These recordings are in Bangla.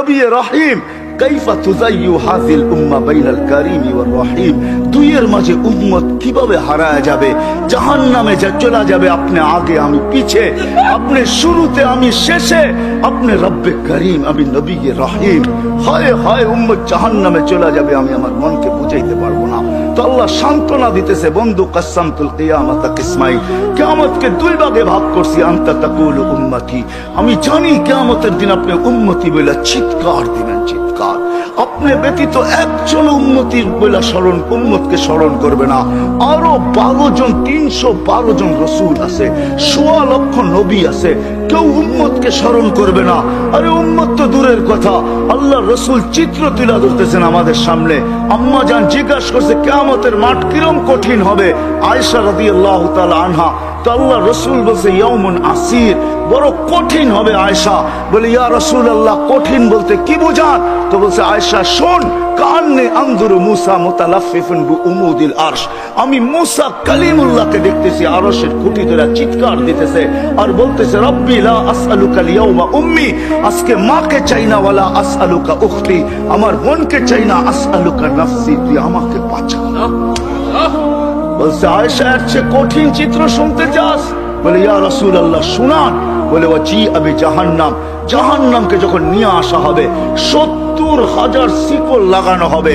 নবী রহিম যাবে, জাহান্নামে যাবে, আপনি আগে আমি পিছে, আপনি শুরুতে আমি শেষে, আপনি রব্বে আমি নবী রহিম। হয় জাহান্নামে যাবে, আমি আমার মনকে বুঝাইতে পারব না। আল্লাহ সান্ত্বনা দিতেছে, বন্ধু কাসামতুল কিয়ামত কিসমাই, কিয়ামতকে দুই ভাগে ভাগ করছি, আনতা তাকুল উম্মতি। আমি জানি কিয়ামতের দিন আপনি উম্মতি বলে চিৎকার দিবেন, চিৎকার। আপনি ব্যতীত একজন উন্নতির বলে স্মরণ উম্মতকে স্মরণ করবে না। আরও বারো জন, তিনশো বারো জন রসুল আছে, সোয়া লক্ষ নবী আছে, কেউ উম্মতকে স্মরণ করবে না। আরে উম্মত তো দূরের কথা। আল্লাহ রসুল চিত্র তুলে ধরতেছেন আমাদের সামনে। আম্মা যান জিজ্ঞাসা করছে কেমতের মাঠ কিরম কঠিন হবে? আয়সা রাদি আল্লাহ আনহা। তো আল্লাহ রসুল বলছে ইয়মন আসির। বড় কঠিন হবে আয়সা বলে, ইয়া রসুল আল্লাহ কঠিন বলতে কি বোঝান তো বলছে আয়সা শোন আরশ। আমি কালিমুল্লাহকে দেখতেছি চিৎকার আর বলতেছে লা উম্মি মাকে আমার বোনকে চাই না আমাকে বলছে এর চেয়ে কঠিন চিত্র শুনতে চাস? বলে, ইয়া রসুল আল্লাহ শুনান বলে ও জি আমি জাহান্নাম। জাহান্নামকে যখন নিয়ে আসা হবে, সত্তর হাজার শিকল লাগানো হবে।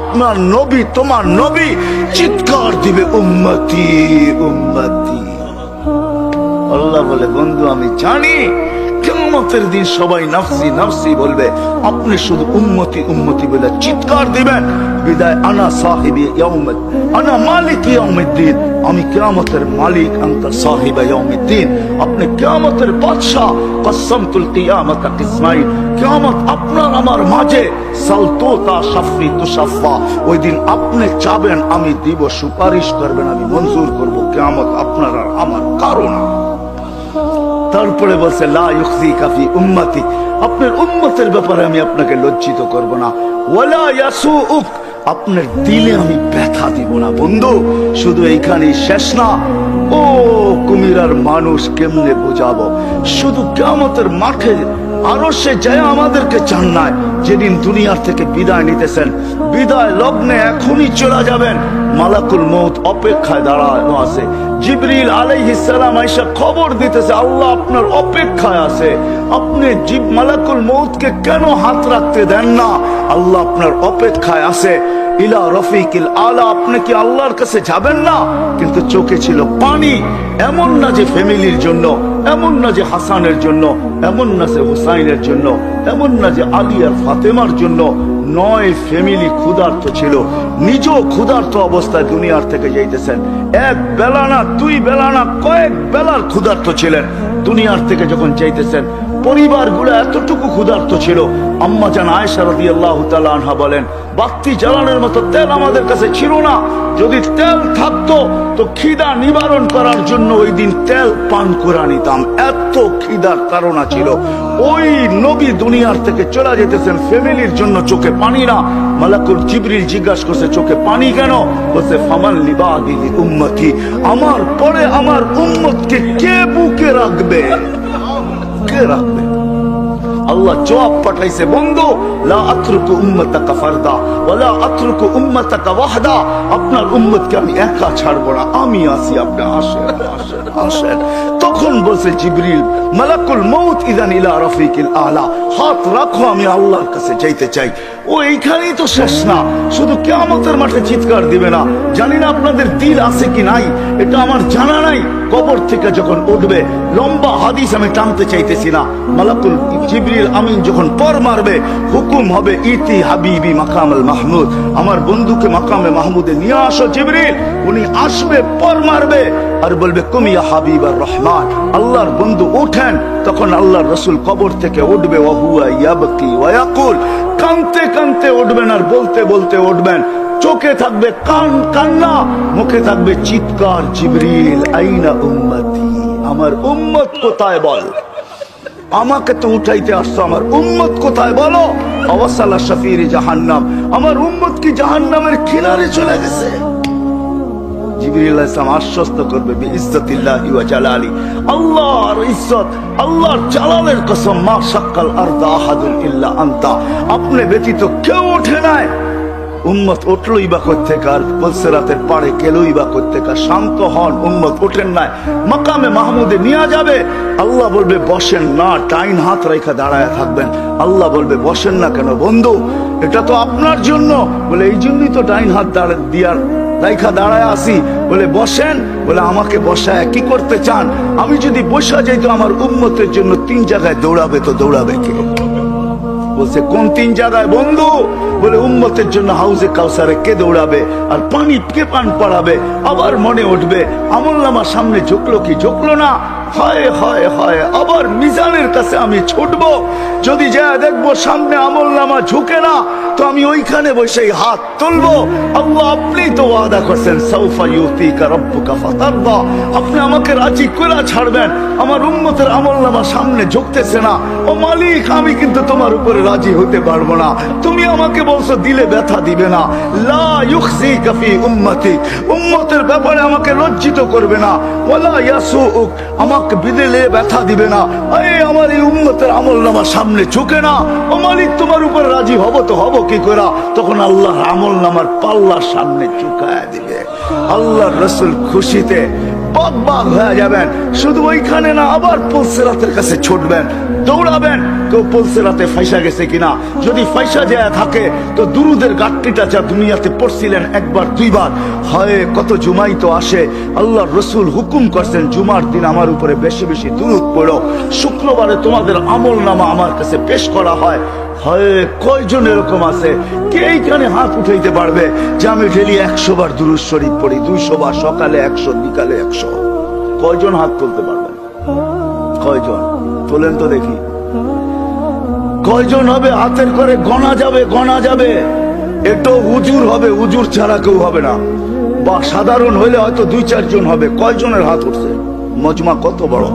আপনার নবী, তোমার নবী চিৎকার দিবে উম্মতি উম্মতি। আল্লাহ বলে, বন্ধু, আমি জানি কেমতের দিন সবাই নাফসি নাফসি বলবে। আপনি শুধু উম্মতি উম্মতি বলে চিৎকার দিবেন। বিদায়, আনা সাহিবি ইয়াউমত আনা মালিক ইয়াউমিদ্দিন। আমি কিয়ামতের মালিক, আনতা সাহিবা ইয়াউমিদ্দিন। আপনি কিয়ামতের বাদশা কসমতুল কিয়ামত কিসমাইল কিয়ামত আপনার, আমার মাঝে। সালতোতা শাফি তুশাফা ওই দিন আপনি চাবেন, আমি দিব সুপারিশ করবেন, আমি মঞ্জুর করব। কিয়ামত আপনার আর আমার কারণ তারপরে বলছে, লা ইউখজি কাফি উম্মতি। আপনার উম্মতের ব্যাপারে আমি আপনাকে লজ্জিত করব না। ওয়ালা ইয়াসুউক আপনার দিলে আমি ব্যথা দিব না, বন্ধু। শুধু এইখানেই শেষ না। ও কুমিরার মানুষ কেমনে বোঝাবো? শুধু কেমতের মাঠে আরও সে যায় আমাদেরকে নাই যেদিন দুনিয়ার থেকে বিদায় নিতেছেন। বিদায় লগ্নে এখনই চলে যাবেন। মালাকুল মৌত অপেক্ষায় দাঁড়ানো আছে। জিবরিল আলাইহিস সালাম আইসা খবর দিতেছে, আল্লাহ আপনার অপেক্ষায় আছে। আপনি জিব, মালাকুল মৌতকে কেন হাত রাখতে দেন না? আল্লাহ আপনার অপেক্ষায় আছে। ইলা রফিকিল আলা, আপনি কি আল্লাহর কাছে যাবেন না? কিন্তু চোখে ছিল পানি। এমন না যে ফ্যামিলির জন্য, এমন না যে হাসানের জন্য, এমন না যে হুসাইনের জন্য, এমন না যে আলী আর ফাতেমার জন্য। নয় ফ্যামিলি ক্ষুধার্ত ছিল। নিজেও ক্ষুধার্ত অবস্থায় দুনিয়ার থেকে যাইতেছেন। এক বেলা না, দুই বেলা না, কয়েক বেলার ক্ষুধার্ত ছিলেন। দুনিয়ার থেকে যখন যাইতেছেন, পরিবারগুলো এতটুকু ক্ষুধার্ত ছিল। আম্মা জান আয়েশা রাদিয়াল্লাহু তাআলা আনহা বলেন বাতি জ্বালানোর মতো তেল আমাদের কাছে ছিল না। যদি তেল থাকতো, তো খিদা নিবারণ করার জন্য ওই দিন তেল পান করে নিতাম। এত খিদার তারা ছিল। ওই নবী দুনিয়ার থেকে চলে যেতেছেন ফ্যামিলির জন্য চোখে পানি না। মালাকুল জিবরিল জিজ্ঞাসা করছে, চোখে পানি কেন? বলছে, ফামান লিবাগিলি উম্মতি। আমার পরে আমার উম্মতকে কে বুকে রাখবে? কে রাখবে? আল্লাহ জবাব পাঠাইছে, বন্ধু, লা আতরুকু উম্মতাকা ফারদা আতরুকু উম্মতাকা ওয়াহদা, আপনার উম্মতকে আমি একা ছাড়বো না, আমি আছি আপনি আসেন আসেন আসেন তখন বলছে জিবরিল, মালাকুল মউত ইদান ইলা আলা, হাত রাখো, আমি আল্লাহর কাছে যাইতে চাই। ও, এইখানেই তো শেষ না, শুধু কিয়ামতের মাঠে চিৎকার দিবে না। জানি না আপনাদের দিল আছে কি নাই, এটা আমার জানা নাই কবর থেকে যখন উঠবে, লম্বা হাদিস আমি টানতে চাইতেছি না। মালাকুল জিবরিল আমিন যখন পর মারবে, হুকুম হবে, ইতি হাবিবি মাকামল মাহমুদ। আমার বন্ধুকে মাকামে মাহমুদে নিয়ে আসো জিবরিল, উনি আসবে, পর মারবে, আর বলবে, কুমিয়া হাবিব আর রহমান। আল্লাহর বন্ধু ওঠেন তখন আল্লাহর রসুল কবর থেকে উঠবে ওয়াহুয়া ইয়াবকি ওয়াকুল কানতে কানতে উঠবেন আর বলতে বলতে উঠবেন চোখে থাকবে কান কান্না, মুখে থাকবে চিৎকার, জিবরিল, আইনা উম্মতি। আমার উম্মত কোথায় বল? আমাকে তো উঠাইতে আসছো, আমার উম্মত কোথায় বলো? অবসালা শফির জাহান্নাম। আমার উম্মত কি জাহান্নামের কিনারে চলে গেছে? আশ্বস্ত করবে আল্লাহর ইজ্জত, আল্লাহর জালালের কসম, মা শাক্কাল আরদা আহাদুন ইল্লা আনতা। আপনি ব্যতীত কেউ ওঠে নাই। উম্মত উঠলই বা করতেক আর পলসেরাতের পাড়ে কেলই বা করতেক আর শান্ত হন, উম্মত ওঠেন নাই। মাকামে মাহমুদে নিয়ে যাবে। আল্লাহ বলবে, বসেন না টাইন হাত রেখা দাঁড়ায় থাকবেন। আল্লাহ বলবে, বসেন না কেন বন্ধু? এটা তো আপনার জন্য। বলে, এই জন্যই তো ডাইন হাত দাঁড়া দিয়ার রাইখা দাঁড়ায় আসি বলে, বসেন। বলে, আমাকে বসায় কি করতে চান? আমি যদি বসা যাই তো আমার উন্মতের জন্য তিন জায়গায় দৌড়াবে তো দৌড়াবে কে? বলছে, কোন তিন জায়গায় বন্ধু? বলে, উম্মতের জন্য হাউসে কাউসারে কে দৌড়াবে? আর পানি কে পান পড়াবে? আবার মনে উঠবে আমল নামার সামনে ঝুঁকলো কি ঝুঁকলো না? হয় হয় হয়, আবার মিজানের কাছে আমি যদি যা দেখব সামনে আমল নামা ঝুঁকে না, তো আমি ওইখানে বসে হাত তুলবো। আল্লাহ আপনি তো ওয়াদা করছেন সৌফা আপনি আমাকে রাজি করে ছাড়বেন। আমার উম্মতের আমল নামা সামনে ঝুঁকতেছে না। ও মালিক, আমি কিন্তু তোমার উপরে রাজি হতে পারব না। তুমি আমাকে বলছো, দিলে ব্যথা দিবে না। লা ইউখজিকা ফি উম্মতি। উম্মতের ব্যাপারে আমাকে লজ্জিত করবে না। ওয়ালা ইয়াসুউক, আমাকে বিদেলে ব্যথা দিবে না। এই আমার এই উম্মতের আমল নামা সামনে ঝুঁকে না। ও মালিক, তোমার উপরে রাজি হব তো হব কি করে তখন আল্লাহর আমল নামার পাল্লার সামনে ঝুঁকায় দিবে। আল্লাহর রসুল খুশিতে বাগ হয়ে যাবেন। শুধু ওইখানে না, আবার পলসেরাতের কাছে ছুটবেন, দৌড়াবেন। কেউ পলসেরাতে ফাইসা গেছে কিনা? যদি ফাইসা যায় থাকে, তো দুরুদের গাঠটিটা যা দুনিয়াতে পড়ছিলেন একবার, দুইবার। হয় কত জুমাই তো আসে আল্লাহর রসুল হুকুম করছেন, জুমার দিন আমার উপরে বেশি বেশি দুরুদ পড়ো। শুক্রবারে তোমাদের আমল নামা আমার কাছে পেশ করা হয়। হয়, কয়জন এরকম আছে? কে এইখানে হাত উঠাইতে পারবে? যে আমি ডেলি একশো বার দুরুদ শরীফ পড়ি, দুইশো বার, সকালে একশো, বিকালে একশো। কয়জন হাত তুলতে পারবেন? কয়জন? তোলেন তো দেখি। কয়জন হবে? হাতের করে গণা যাবে গণা যাবে। একটু উজুর হবে, উজুর ছাড়া কেউ হবে না। বা সাধারণ হইলে হয়তো দুই, চারজন হবে। কয়জনের হাত উঠছে? মজমা কত বড়?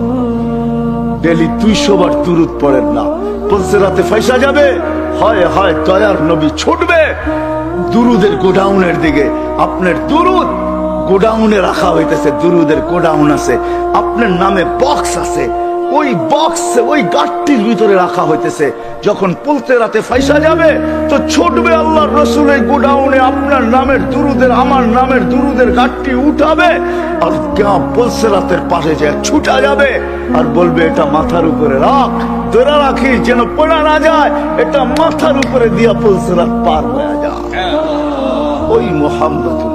ডেলি দুইশো বার তুরুত পড়েন না। বলছে, রাতে ফাইসা যাবে? হয় হয়, দয়ার নবী, ছুটবে। দুরুদের গোডাউনের দিকে, আপনার দুরুদ গোডাউনে রাখা হইতেছে, দুরুদের গোডাউন আছে, আপনার নামে বক্স আছে। ওই বক্স ওই গাঠটির ভিতরে রাখা হইতেছে। যখন পুলতে রাতে ফাইসা যাবে তো ছুটবে আল্লাহর রসুল এই গোডাউনে আপনার নামের দুরুদের আমার নামের দুরুদের গাঠটি উঠাবে আর কেউ পুলসে রাতের পাশে যে ছুটা যাবে আর বলবে এটা মাথার উপরে রাখ ধরে রাখি যেন পড়া না যায় এটা মাথার উপরে দিয়া পুলসে রাত পার হয়ে যায়। ওই মোহাম্মদুর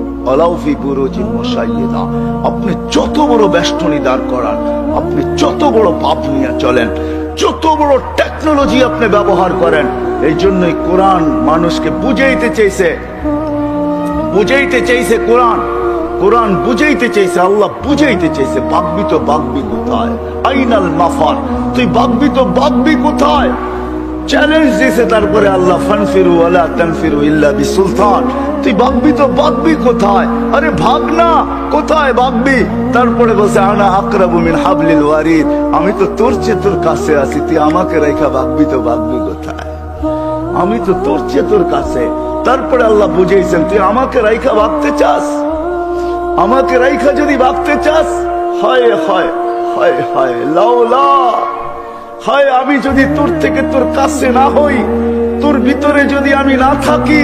আপনি যত বড় বেষ্টনী দাঁড় করান, আপনি যত বড় পাপ নিয়ে চলেন, যত বড় টেকনোলজি আপনি ব্যবহার করেন, এই জন্যই কোরআন মানুষকে বুঝাইতে চেয়েছে বুঝাইতে চাইছে কোরআন। কোরআন বুঝাইতে চাইছে, আল্লাহ বুঝাইতে চাইছে, বাগবি তো বাগবি কোথায়? আইনাল মাফার তুই বাগবি তো বাগবি কোথায়? চ্যালেঞ্জ দিয়েছে তারপরে আল্লাহ, ফানফিরু আলা তানফিরু ইল্লা বিসুলতান। তুই বাগবি তো, ভাববি কোথায়? আরে ভাগ না, কোথায় বাগবি তারপরে বলছে, আনা আকরাবু মিন হাবলিল ওয়ারিদ। আমি তো তোর চেয়ে তোর কাছে আছি, তুই আমাকে রেখা বাগবি তো বাগবি কোথায়? আমি তো তোর চেয়ে তোর কাছে। তারপরে আল্লাহ বুঝেছেন তুই আমাকে রাইখা ভাবতে চাস? আমাকে রাইখা যদি ভাবতে চাস, হয় হয় হয় হয়, লাউলা। হয়, আমি যদি তোর থেকে তোর কাছে না হই, তোর ভিতরে যদি আমি না থাকি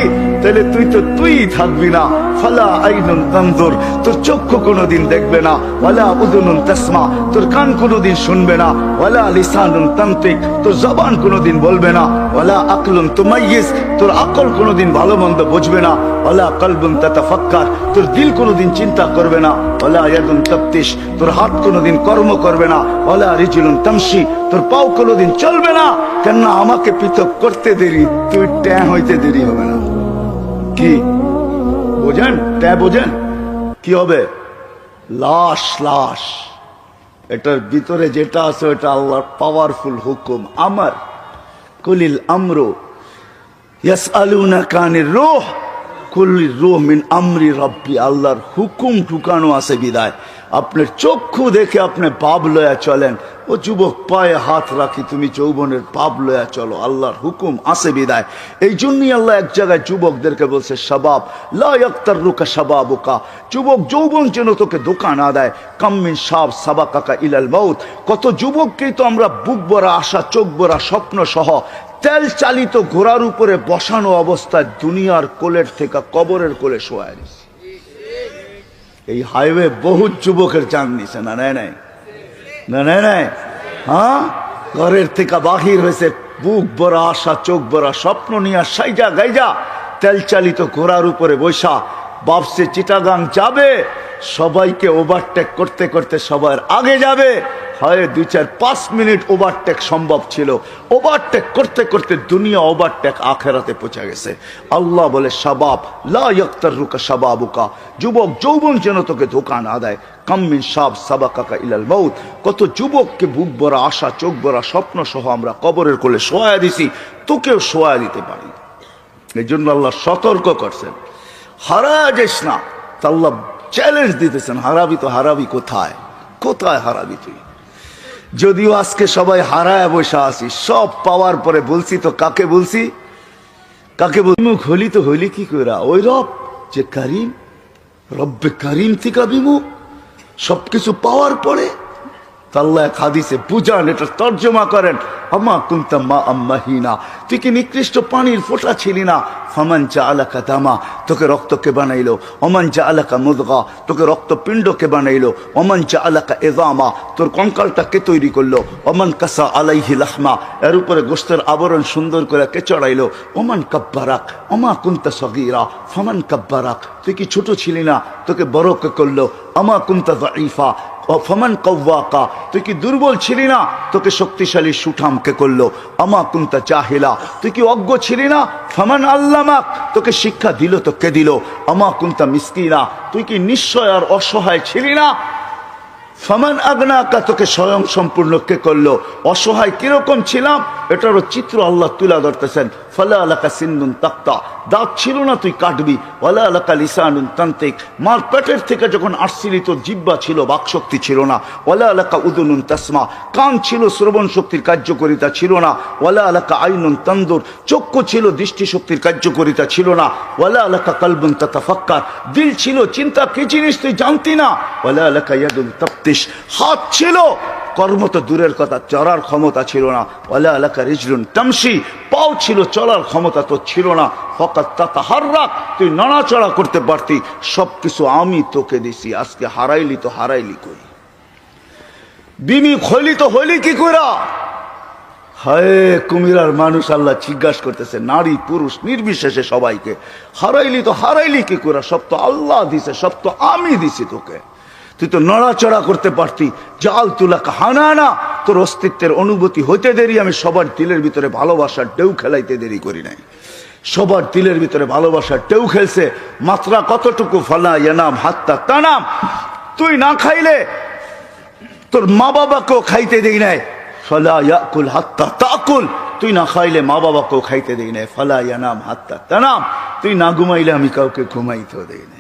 তাহলে তুই তো তুই থাকবি না। ফালা আইনুন তানজুর, তোর চক্ষু কোনোদিন দেখবে না। ওয়ালা উদুনুন তাসমা, তোর কান কোনোদিন শুনবে না। ওয়ালা লিসানুন তান্তিক তোর জবান কোনোদিন বলবে না। ওয়ালা আকলুন তুমাইয়িস তোর আকল কোনোদিন ভালো মন্দ বুঝবে না। ওয়ালা কলবুন তাতাফাক্কার, তোর দিল কোনোদিন চিন্তা করবে না। ওয়ালা ইয়াদুন তাফতিশ, তোর হাত কোনোদিন কর্ম করবে না। ওয়ালা রিজুলুন তামশি, তোর পাও কোনোদিন চলবে না। কেন আমাকে পৃথক করতে দেরি, তুই ট্যাঁ হইতে দেরি হবে না। কি? বোঝেন? তে বোঝেন? কি হবে? লাশ লাশ। এটার ভিতরে যেটা আছে, ওটা আল্লাহর পাওয়ারফুল হুকুম। আমার কলিল আমরো। ইয়াস আলুনা কানের রোহ। আমরি রব্বি, আল্লাহর হুকুম আছে বিদায়। চক্ষু দেখে আপনি পাপ লয়া চলেন। ও যুবক, পায়ে হাত রাখি, তুমি পাপ লয়া চলো, আল্লাহর হুকুম আছে বিদায়। এই জন্যই আল্লাহ এক জায়গায় যুবকদেরকে বলছে সবাব লাক্তার রুকা সবাবুকা যুবক যৌবন যেন তোকে দোকান না দেয়। কাম্মিন সাব সাবা কাকা ইলাল মৌত কত যুবককেই তো আমরা বুক ভরা আশা, চোখ ভরা স্বপ্ন সহ তেল চালিত ঘোড়ার উপরে বসানো অবস্থায় দুনিয়ার কোলের থেকে কবরের কোলে শোয়া এই হাইওয়ে বহু যুবকের চান নিছে, না নেয় নাই? না নেয় নাই? হ্যাঁ? ঘরের থেকে বাহির হয়েছে, বুক ভরা আশা, চোখ ভরা স্বপ্ন নিয়ে সাইজা গাইজা তেল চালিত ঘোড়ার উপরে বৈশা বাপসে চিটাগাং যাবে? সবাইকে ওভারটেক করতে করতে সবার আগে যাবে। হয় দুই চার পাঁচ মিনিট ওভারটেক সম্ভব ছিল। ওভারটেক করতে করতে দুনিয়া ওভারটেক আখেরাতে পৌঁছে গেছে। আল্লাহ বলে সাবাব লাক্তার রুকা সাবাবুকা যুবক যৌবন যেন তোকে ধোকা না দেয়। কাম্মিন সাব সাবা কাকা ইলাল মৌত কত যুবককে বুক ভরা আশা, চোখ ভরা স্বপ্ন সহ আমরা কবরের কোলে শোয়া দিছি। তোকেও সোয়া দিতে পারি। এই জন্য আল্লাহ সতর্ক করছেন। হারা যাস না আল্লাহ চ্যালেঞ্জ দিতেছেন, হারাবি তো হারাবি কোথায়? কোথায় হারাবি তুই? যদিও আজকে সবাই হারায় বসে আসি সব পাওয়ার পরে বলছি তো কাকে বলছি? কাকে বিমুখ হলি তো হলি কি কইরা? ওই রব যে কারিম, রব্বে কারিম থেকে বিমুখ, সবকিছু পাওয়ার পরে অমান অমান তোর তৈরি করল? অমান কাসা আলাইহি এর উপরে গোস্তের আবরণ সুন্দর করে কে চড়াইলো? ওমান কাব্বারাক অমা কুন্তা সগিরা, ফমান কাব্বারাক, তুই কি ছোট ছিলি না? তোকে বড় কে করল? আমা কুন্তা ও ফমান কৌয়াকা তুই কি দুর্বল ছিলি না? তোকে শক্তিশালী সুঠামকে করল? আমা কুন্তা চাহিলা তুই কি অজ্ঞ ছিলি না? ফমান আল্লামাক, তোকে শিক্ষা দিল তো কে দিল। আমা কুন্তা মিসকিনা, তুই কি নিশ্চয় আর অসহায় ছিলি না? ফমান আগনাকা, তোকে স্বয়ং সম্পূর্ণ কে করল? অসহায় কীরকম ছিলাম? এটারও চিত্র আল্লাহ তুলা ধরতেছেন। ফলা আলাকা সিন্দুন তাক্তা। দাঁত ছিল না, তুই কাটবি। ওয়ালা আলাকা লিসানুন তান্ত্রিক মার পেটের থেকে যখন আসছিলি তোর জিব্বা ছিল, বাকশক্তি ছিল না। ওয়ালা আলাকা উদুনুন তাসমা। কান ছিল শ্রবণ শক্তির কার্যকরিতা ছিল না। ওয়ালা আলাকা আইনুন তন্দুর। চক্ষু ছিল, দৃষ্টিশক্তির কার্যকরিতা ছিল না। ওয়ালা আলাকা কালবুন তাতাফাক্কার। দিল ছিল, চিন্তা কি জিনিস তুই জানতি না? ওয়ালা আলাকা ইয়াদুন তাপ্তিস হাত ছিল কর্ম তো দূরের কথা, চড়ার ক্ষমতা ছিল না। ওয়ালা আলাকা রিজলুন তামসি পাও ছিল চলার ক্ষমতা তো ছিল না। ফকাত তাতা হার্রাক তুই নড়াচড়া করতে পারতি। সব কিছু আমি তোকে দিছি, আজকে হারাইলি তো হারাইলি কই? বিমি খইলি তো হইলি কি কইরা? হায়, কুমিরার মানুষ আল্লাহ জিজ্ঞাসা করতেছে, নারী, পুরুষ, নির্বিশেষে সবাইকে। হারাইলি তো হারাইলি কি করে সব তো আল্লাহ দিছে, সব তো আমি দিছি তোকে। তুই তো নড়াচড়া করতে পারতি। জাল তুলা হানানা তোর অস্তিত্বের অনুভূতি হইতে দেরি। আমি সবার দিলের ভিতরে ভালোবাসার ডেউ খেলাইতে দেরি করি নাই। সবার দিলের ভিতরে ভালোবাসার টেউ খেলছে। মাত্রা কতটুকু ফলা এনাম হাত্তা তানাম। তুই না খাইলে তোর মা বাবাকেও খাইতে দেই নাই। ফলা ইয়াকুল হাত্তা তাকুল। তুই না খাইলে মা বাবাকেও খাইতে দেই নাই। ফলা ইয়ানাম হাত্তা তানাম। তুই না ঘুমাইলে আমি কাউকে ঘুমাইতেও দেই নাই।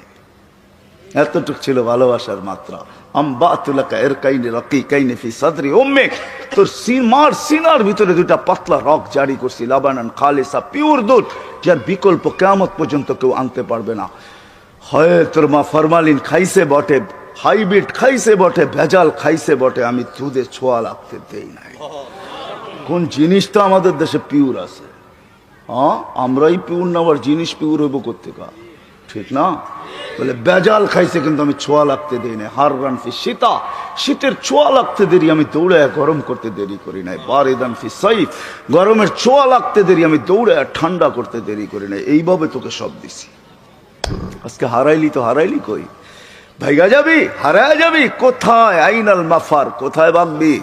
এতটুক ছিল ভালোবাসার মাত্রা। তোর সিনমার সিনার ভিতরে দুটা পাতলা রক জারি করছি, লাবানান খালেসা, পিওর দুধ, যার বিকল্প কেয়ামত পর্যন্ত কেউ আনতে পারবে না। হয়, তোর মা ফরমালিন খাইছে বটে, হাইব্রিড খাইছে বটে, ভেজাল খাইছে বটে, আমি দুধে ছোঁয়া লাগতে দেই নাই। কোন জিনিসটা আমাদের দেশে পিওর আছে। হ্যাঁ আমরাই পিউর নেওয়ার জিনিস পিওর হইব কোথেকা ঠিক না? বলে, বেজাল খাইছে কিন্তু আমি ছোঁয়া লাগতে দেই নাই। হার ফি শীতা শীতের ছোঁয়া লাগতে দেরি, আমি দৌড়ে গরম করতে দেরি করি নাই। বারিদান ফি সাইফ গরমের ছোঁয়া লাগতে দেরি, আমি দৌড়ে ঠান্ডা করতে দেরি করি নাই। এইভাবে তোকে সব দিছি। আজকে হারাইলি তো হারাইলি কই? ভাইগা যাবি? হারায় যাবি? কোথায়? আইনাল মাফার, কোথায় ভাগবি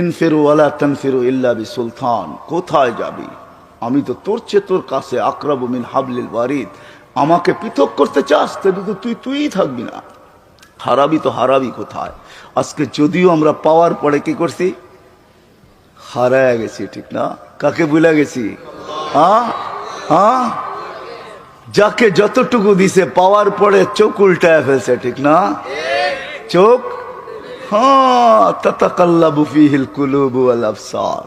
ইনফিরু ওয়ালা তানফিরু ইল্লা বি সুলতান কোথায় যাবি? আমি তো তোর চেয়ে তোর কাছে আকরাবু মিন হাবলিল ওয়ারিদ। আমাকে পৃথক করতে চাস তাহলে তো তুই তুই থাকবি না। হারাবি তো হারাবি কোথায়? আজকে যদিও আমরা পাওয়ার পরে কি করছি? হারায় গেছি, ঠিক না? কাকে ভুলে গেছি? হ্যাঁ হ্যাঁ যাকে যতটুকু দিছে, পাওয়ার পরে চোখ উল্টায় ফেলছে, ঠিক না? চোখ? হ্যাঁ তাতাকাল্লাবু ফিহিল কুলুবু ওয়াল আবসার।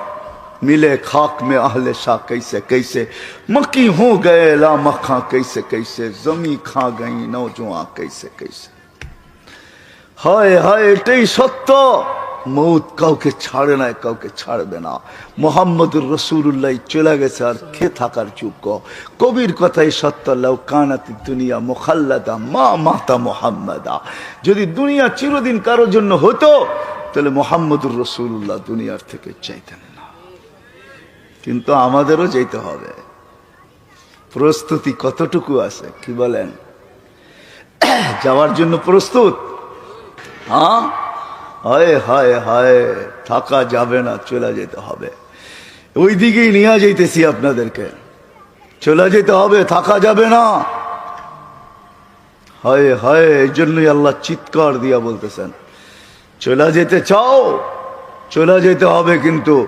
मिले खाक में अहले शाह कैसे कैसे मक्की हो गए ला मखा कैसे कैसे जमी खा गई नौजुआ कैसे कैसे হায় হায় এটাই সত্য মৌত কাউকে ছাড়ে না কাউকে ছাড়বে না মোহাম্মদুর রসুল্লাহ চলে গেছে আর খে থাকার যোগ্য কবির কথাই সত্য লাউ কানাতি দুনিয়া মোখাল্লাদা মা মাতা মোহাম্মদা যদি দুনিয়া চিরদিন কারোর জন্য হতো তাহলে মোহাম্মদুর রসুল্লাহ দুনিয়ার থেকে চাইতেন না কিন্তু আমাদেরও যেতে হবে। প্রস্তুতি কতটুকু আছে, কি বলেন? যাওয়ার জন্য প্রস্তুত? হ্যাঁ? হায় হায় হায়, থাকা যাবে না, চলে যেতে হবে। ওই দিকেই নিয়ে যেতেছি আপনাদেরকে। চলে যেতে হবে, থাকা যাবে না। হায় হায়, এই জন্যই আল্লাহ চিৎকার দিয়া বলতেছেন, চলে যেতে চাও? চলে যেতে হবে কিন্তু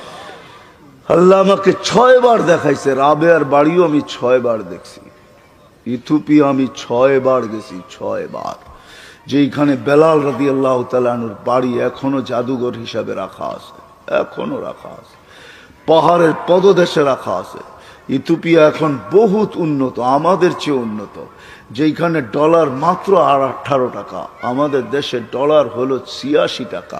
আল্লাহ আমাকে ছয় বার দেখাইছে রাবেয়ার বাড়িও আমি ছয় বার দেখছি। ইথুপিয়া আমি ছয় বার গেছি, ছয় বার। যেইখানে বেলাল রাদি আল্লাহ তালানুর বাড়ি এখনও জাদুঘর হিসাবে রাখা আছে, এখনও রাখা আছে। পাহাড়ের পদদেশে রাখা আছে। ইথুপিয়া এখন বহুত উন্নত, আমাদের চেয়ে উন্নত। যেইখানে ডলার মাত্র আর আঠারো টাকা, আমাদের দেশে ডলার হলো ছিয়াশি টাকা।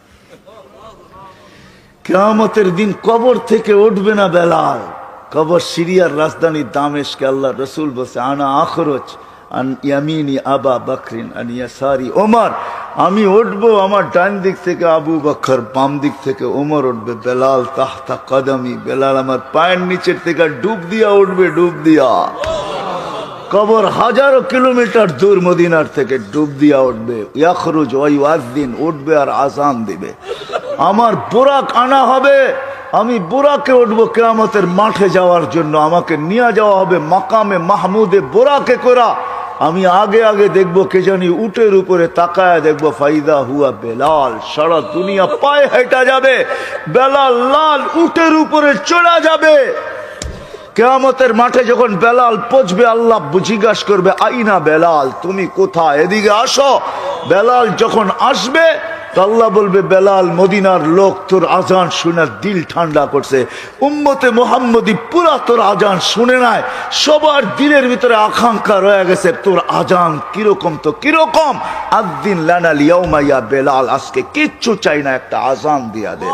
কেয়ামতের দিন কবর থেকে উঠবে না বেলাল। কবর সিরিয়ার রাজধানী দামেশকে আল্লাহ রসুল বসে আনা আখরোচ আন ইয়ামিনী আবা বকরিন আন ইয়াসারি ওমর। আমি উঠবো আমার ডান দিক থেকে আবু বকর, বাম দিক থেকে ওমর উঠবে। বেলাল তাহতা কদমি, বেলাল আমার পায়ের নিচের থেকে ডুব দিয়া উঠবে, ডুব দিয়া। কবর হাজারো কিলোমিটার দূর মদিনার থেকে ডুব দিয়া উঠবে। ইয়াখরুজ ওই দিন উঠবে আর আসান দিবে। আমার বোরাক আনা হবে, আমি বোরাকে উঠবো কেয়ামতের মাঠে যাওয়ার জন্য। আমাকে নিয়ে যাওয়া হবে মাকামে মাহমুদে বোরাকে করা আমি আগে আগে দেখব কে জানি উটের উপরে তাকায় দেখব, ফাইদা হুয়া বেলাল, সারা দুনিয়া পায়ে হেঁটা যাবে, বেলাল লাল উটের উপরে চড়া যাবে। কেয়ামতের মাঠে যখন বেলাল পচবে, আল্লাহ জিজ্ঞাসা করবে, আইনা বেলাল, তুমি কোথায়? এদিকে আসো। বেলাল যখন আসবে আল্লাহ বলবে, বেলাল, মদিনার লোক তোর আজান শুনে দিল ঠান্ডা করছে। উম্মতে মোহাম্মদী পুরা তোর আজান শুনে নাই। সবার দিলের ভিতরে আকাঙ্ক্ষা রয়ে গেছে, তোর আজান কীরকম তো কীরকম? আদিন লানা লিয়াউমাইয়া বেলাল, আজকে কিচ্ছু চাই না, একটা আজান দিয়া দে।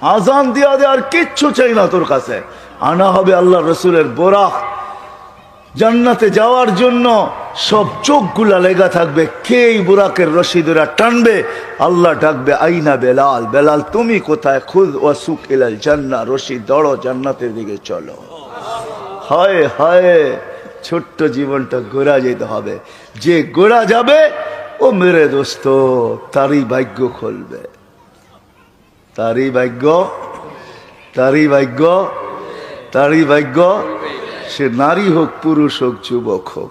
আজান দিয়া দে আর কিচ্ছু চাই না তোর কাছে। আনা হবে আল্লাহ রসুলের বোরাক। জান্নাতে যাওয়ার জন্য সব চোখগুলা লেগা থাকবে কে এই বুরাকের রশিদুরা টানবে, আল্লাহ ডাকবে, আইনা বেলাল বেলাল, তুমি কোথায়? খুদ ও সুখ ইলাল জান্না রশিদ দড়ো জান্নাতের দিকে চলো। হায় হায়, ছোট্ট জীবনটা গোড়া যেতে হবে। যে গোড়া যাবে, ও মেরে দোস্ত, তারই ভাগ্য খুলবে। তারই ভাগ্য তারই ভাগ্য তারই ভাগ্য। সে নারী হোক, পুরুষ হোক, যুবক হোক,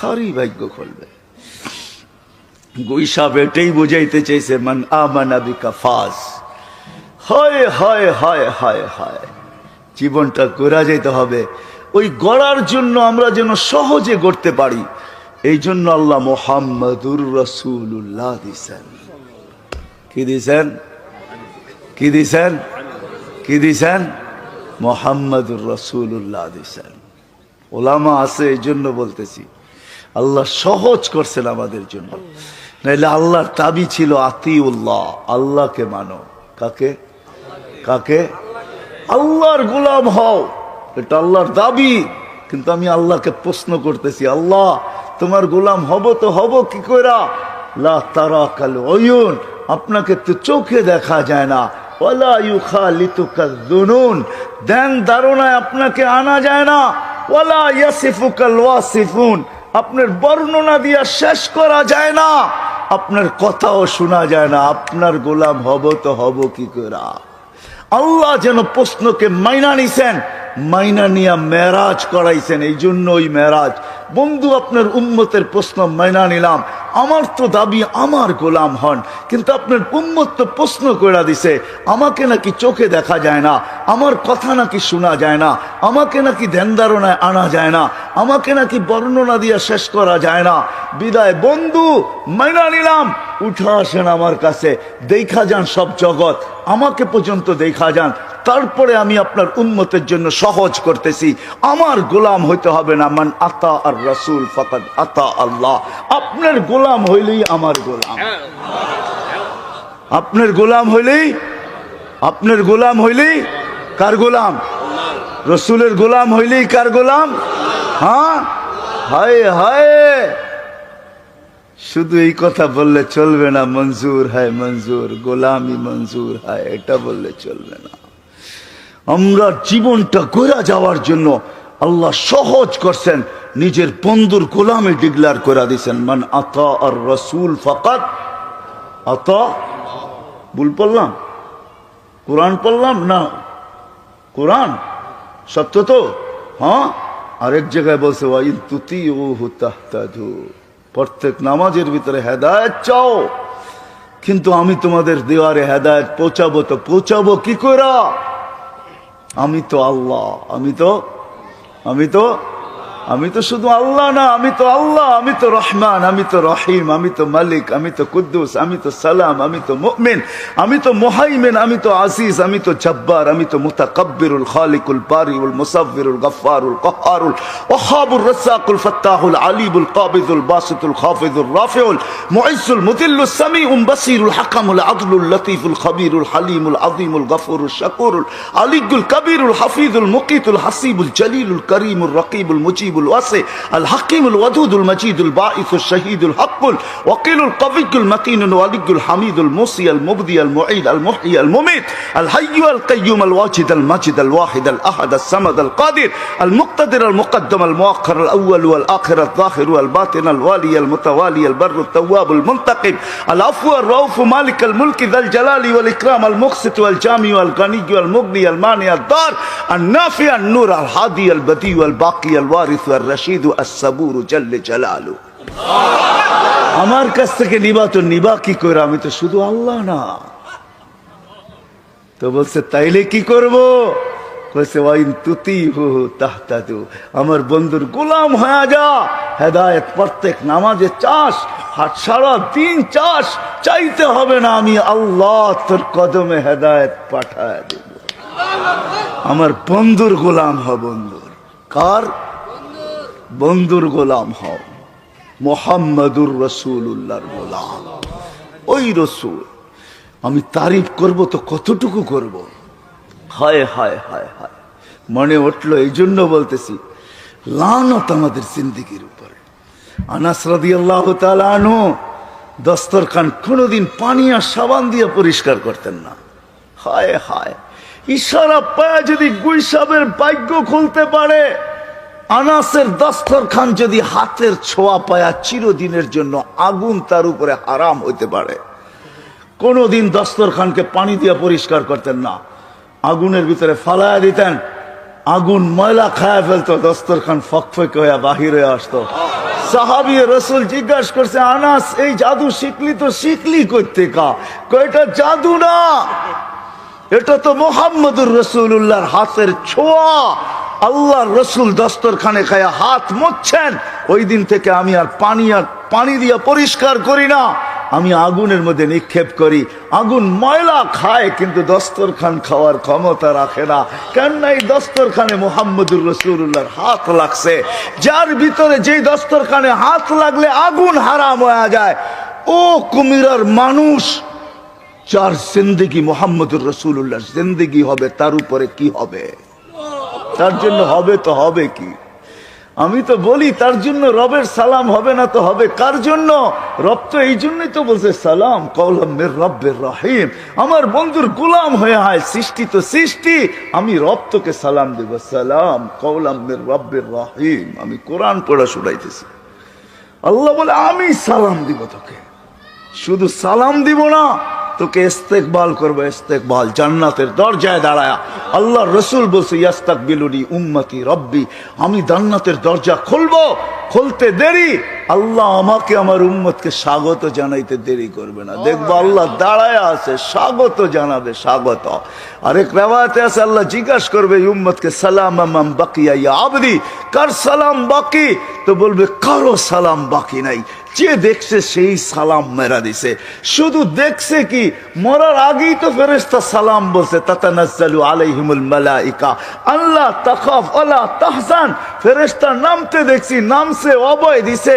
তারই ভাগ্য খুলবে। গুইসাব এটাই বুঝাইতে চাইছে, মান আমানা বিকা ফাজ। হয় হয় হয় হয় হয়। জীবনটা গড়া যেতে হবে। ওই গড়ার জন্য আমরা যেন সহজে গড়তে পারি। এই জন্য আল্লাহ মোহাম্মদুর রসুল্লাহ দিছেন। কি দিছেন? কি দিছেন? কি দিছেন? মোহাম্মদুর রসুল্লাহ দিছেন। ওলামা আছে, এই জন্য বলতেছি। আল্লাহ সহজ করছেন আমাদের জন্য। নাইলে আল্লাহর দাবি ছিল আতিউল্লাহ, আল্লাহকে মানো। কাকে? কাকে? আল্লাহর গোলাম হও। এটা আল্লাহর দাবি। কিন্তু আমি আল্লাহকে প্রশ্ন করতেছি, আল্লাহ, তোমার গোলাম হব তো হব কি কইরা? লা তারা কাল অয়ুন আপনাকে তো চোখে দেখা যায় না। ওয়ালা ইউখালিতুকা যুনুন। দেন ধারণায় আপনাকে আনা যায় না। ওলা ইয়াসিফুকাল ওয়াসিফুন আপনার বর্ণনা দিয়া শেষ করা যায় না। আপনার কথাও শোনা যায় না। আপনার গোলাম হব তো হব কি করা? আল্লাহ যেন প্রশ্নকে মাইনা নিছেন, মাইনা নিয়া মেরাজ করাইছেন, এই জন্য ওই মেরাজ। বন্ধু, আপনার উম্মতের প্রশ্ন মাইনা নিলাম। আমার তো দাবি আমার গোলাম হন, কিন্তু আপনার উম্মত তো প্রশ্ন করে দিছে, আমাকে নাকি চোখে দেখা যায় না, আমার কথা নাকি শোনা যায় না, আমাকে নাকি ধ্যান ধারণায় আনা যায় না, আমাকে নাকি বর্ণনা দিয়ে শেষ করা যায় না। বিদায়, বন্ধু, মাইনা নিলাম। উঠে আসেন আমার কাছে, দেখা যান সব জগৎ। আমাকে পর্যন্ত দেখা যান, তারপরে আমি আপনার উন্মতের জন্য সহজ করতেছি। আমার গোলাম হইতে হবে না, মান আতা আর রসুল ফকাত আতা আল্লাহ। আপনার গোলাম হইলেই আমার গোলাম। আপনার গোলাম হইলেই, আপনার গোলাম হইলেই কার গোলাম? রসুলের গোলাম হইলেই কার গোলাম? হ্যাঁ? হায় হায়! শুধু এই কথা বললে চলবে না, মঞ্জুর হায় মঞ্জুর, গোলামি মঞ্জুর হায়, এটা বললে চলবে না। আমরা জীবনটা গোড়া যাওয়ার জন্য আল্লাহ সহজ করছেন, নিজের বন্ধুর গোলামে ডিগলার করে দিছেন মান আতা আর রসুল ফকাত আতা, ভুল পড়লাম কোরআন পড়লাম না? কোরআন? সত্য তো? হ্যাঁ? আরেক জায়গায় বলছে ওয়াইন তুতি ও হুতাহতাধু প্রত্যেক নামাজের ভিতরে হেদায়ত চাও। কিন্তু আমি তোমাদের দেওয়ারে হেদায়ত পৌঁছাবো তো পৌঁছাবো কি করা আমি তো আল্লাহ, আমি তো আমি তো আমি তো শুধু আল্লাহ না আমি তো আল্লাহ আমি তো রহমান আমি তো রহিম আমি তো মালিক আমি তো কুদ্দুস আমি তো সালাম আমি তো মুমিন আমি তো মোহাইমেন আমি তো আজিজ আমি তো জব্বার আমি তো মুতাকাব্বিরুল খালিকুল বারিউল মুসাব্বিরুল গফফারুল কহারুল ওহাবুর রাসাকুল ফাত্তাহুল আলিবুল কাবিদুল বাসিতুল খাফিদুল রাফিউল মুইসুল মুদিল্লুস সামিউম বাসিরুল হাকামুল আদলুল লতিফুল খবিরুল হালিমুল আযীমুল গফুরুল শাকুরুল আলিগুল কবিরুল হাফিজুল মুকিতুল হাসিবুল জলিলুল করিমুল রকিবুল الطيب الواسع الحكيم الودود المجيد البائث الشهيد الحق وقيل القوي المتين الولي الحميد المصي المبدي المعيد المحيي المميت الحي القيوم الواجد المجد الواحد الأحد الصمد القادر المقتدر المقدم المؤخر الأول والآخر الظاهر والباطن الوالي المتوالي البر التواب المنتقم العفو الرؤوف مالك الملك ذا الجلال والإكرام المقسط والجامع والغني والمغني المانع الدار النافع النور الهادي البدي والباقي الوارث আমার কাছ থেকে নিবা তো নিবা কি করে? আমি তো শুধু আল্লাহ না। তো বলছে, তাইলে কি করব? আমার বন্ধুর গোলাম হয়ে যা। হেদায়ত প্রত্যেক নামাজে চাষ হাত সারা দিন চাষ, চাইতে হবে না আমি আল্লাহ তোর কদমে হেদায়ত পাঠায় দেব। আমার বন্ধুর গোলাম হ বন্ধুর। কার? বন্ধুর গোলাম হও, মোহাম্মদুর রসুল্লাহর গোলাম। ওই রসুল, আমি তারিফ করব তো কতটুকু করব? হায় হায় হায় হায়। মনে উঠল এই জন্য বলতেছি, লানত আমাদের জিন্দিগির উপরে। আনাস রাদি আল্লাহ আনো দস্তরখান কোনোদিন পানি আর সাবান দিয়ে পরিষ্কার করতেন না। হায় হায়। ইশারা পায়া যদি গুইসাবের ভাগ্য খুলতে পারে আনাসের দস্তরখান যদি হাতের ছোঁয়া পায়া চিরদিনের জন্য আগুন তার উপরে হারাম হইতে পারে। কোনোদিন দস্তরখানকে পানি দিয়ে পরিষ্কার করতেন না। আগুনের ভিতরে ফালায়া দিতেন। আগুন ময়লা খায়া ফেলতো দস্তরখান ফকফক হয়ে বাহির হয়ে আসতো। সাহাবি রসুল জিজ্ঞাসা করছে, আনাস, এই জাদু শিখলি তো শিখলি করতে কা কয়টা জাদু না। এটা তো মোহাম্মদুর রসুল্লাহর হাতের ছোঁয়া। আল্লাহর রসুল দস্তরখানে খায়া হাত মুছছেন। ওই দিন থেকে আমি আর পানি আর পানি দিয়ে পরিষ্কার করি না। আমি আগুনের মধ্যে নিক্ষেপ করি। আগুন ময়লা খায়, কিন্তু দস্তরখান খাওয়ার ক্ষমতা রাখে না। কেননা এই দস্তরখানে মোহাম্মদুর রসুল্লাহর হাত লাগছে। যার ভিতরে যেই দস্তরখানে হাত লাগলে আগুন হারাম হয়ে যায়। ও কুমিরার মানুষ, যার জিন্দগি মোহাম্মদুর রসুল্লাহ জিন্দগি হবে, তার উপরে কি হবে? তার জন্য হবে তো হবে কি? আমি তো বলি, তার জন্য রবের সালাম হবে না তো হবে। কার জন্য? রব তো এই জন্যই তো বলছে, সালাম কৌলাম মের রব্বের রহিম। আমার বন্ধুর গুলাম হয়ে হয় সৃষ্টি তো সৃষ্টি, আমি রব তোকে সালাম দেব। সালাম কৌলাম মের রব্বের রহিম। আমি কোরআন পড়া শুনাইতেছি। আল্লাহ বলে, আমি সালাম দিব তোকে। শুধু সালাম দিব না তোকে ইস্তেকবাল করব, ইস্তেকবাল। জান্নাতের দরজায় দাঁড়ায়া আল্লাহ রসুল বলছে ইয়াস্তাক বিলুনি উম্মতি রব্বি। আমি জান্নাতের দরজা খুলবো, খুলতে দেরি আল্লাহ আমাকে আমার উম্মতকে স্বাগত জানাইতে দেরি করবে না। দেখব আল্লাহ। দাঁড়ায় আছে স্বাগত জানাবে স্বাগত। আরেক রেওয়াতে আছে আল্লাহ জিজ্ঞাসা করবে উম্মতকে সালাম আমাম বাকিয়া ইয়া আবদি? কার সালাম বাকি? তো বলবে কারও সালাম বাকি নাই। যে দেখছে সেই সালাম মেরা দিছে। শুধু দেখছে কি মরার আগেই তো ফেরেস্তা সালাম বলছে তাতানাজ্জালু আলাইহিমুল মালাইকা। আল্লাহ তাখাফ ওয়ালা তাহজান। ফেরেস্তা নামতে দেখছি নামছে অবয় দিছে।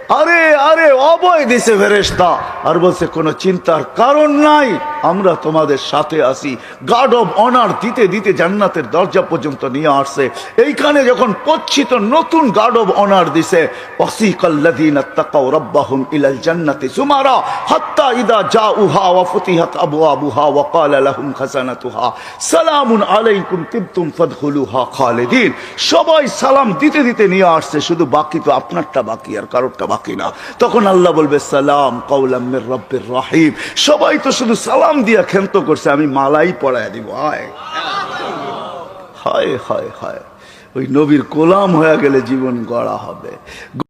আরে আরে অবয় দিছে ফেরেস্তা আর বলছে, কোনো চিন্তার কারণ নাই, আমরা তোমাদের সাথে আসি গার্ড অব অনার দিতে দিতে জান্নাতের দরজা পর্যন্ত নিয়ে আসছে। এইখানে যখন পচ্ছিত নতুন গার্ড অব অনার দিছে, ওয়াসিকাল্লাযীনা তাকাউ রাব্বাহুম ইলাল জান্নাতি সুমারা, হাত্তা ইদা জাউহা ওয়া ফুতিহাত আবওয়াবুহা ওয়া ক্বালা লাহুম খাজানাতুহা সালামুন আলাইকুম তিবতুম ফাদখুলুহা খালিদিন। সবাই সালাম দিতে দিতে নিয়ে আসছে, শুধু বাকি তো আপনারটা বাকি আর কারোরটা বাকি। না। তখন আল্লাহ বলবে, সালাম কৌলাম্মের রব্বের রাহিম। সবাই তো শুধু সালাম দিয়া ক্ষেন্ত করছে, আমি মালাই পড়ায় দিব, আয়। হায় হায় হায়। ওই নবীর কোলাম হয়ে গেলে জীবন গড়া হবে।